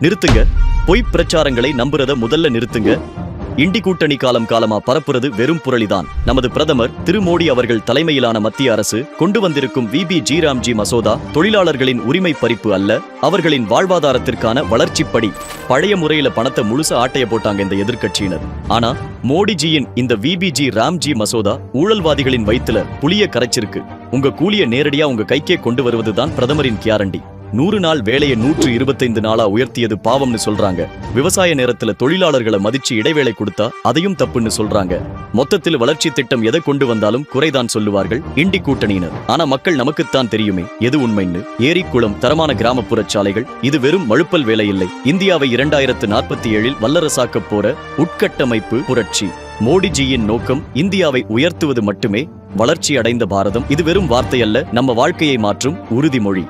நிறுத்துங்க. பொய் பிரச்சாரங்களை நம்புறத முதல்ல நிறுத்துங்க. இண்டி கூட்டணி காலம் காலமா பரப்புறது வெறும் புரளிதான். நமது பிரதமர் திரு மோடி அவர்கள் தலைமையிலான மத்திய அரசு கொண்டு வந்திருக்கும் விபி ஜி மசோதா தொழிலாளர்களின் உரிமை பறிப்பு அல்ல அவர்களின் வாழ்வாதாரத்திற்கான வளர்ச்சிப்படி. பழைய முறையில பணத்தை முழுசா ஆட்டைய போட்டாங்க இந்த எதிர்கட்சியினர் ஆனா மோடிஜியின் இந்த விபிஜி ராம்ஜி மசோதா ஊழல்வாதிகளின் வயிற்றுல புளிய கரைச்சிருக்கு. உங்க கூலிய நேரடியா உங்க கைக்கே கொண்டு வருவதுதான் பிரதமரின் கியாரண்டி நூறு நாள் வேலையை நூற்று இருபத்தைந்து நாளா உயர்த்தியது பாவம்னு சொல்றாங்க. விவசாய நேரத்துல தொழிலாளர்களை மதிச்சு இடைவேளை கொடுத்தா அதையும் தப்புன்னு சொல்றாங்க. மொத்தத்தில் வளர்ச்சி திட்டம் எதை கொண்டு வந்தாலும் குறைதான் சொல்லுவார்கள் இண்டி கூட்டணியினர். ஆனா மக்கள் நமக்குத்தான் தெரியுமே எது உண்மைன்னு. ஏரி குளம் தரமான கிராமப்புற சாலைகள் இது வெறும் மழுப்பல் வேலை இல்லை இந்தியாவை இரண்டாயிரத்து நாற்பத்தி ஏழில் வல்லரசாக்க போற உட்கட்டமைப்பு புரட்சி. மோடிஜியின் நோக்கம் இந்தியாவை உயர்த்துவது மட்டுமே. வளர்ச்சி அடைந்த பாரதம் இது வெறும் வார்த்தை அல்ல நம்ம வாழ்க்கையை மாற்றும் உறுதிமொழி.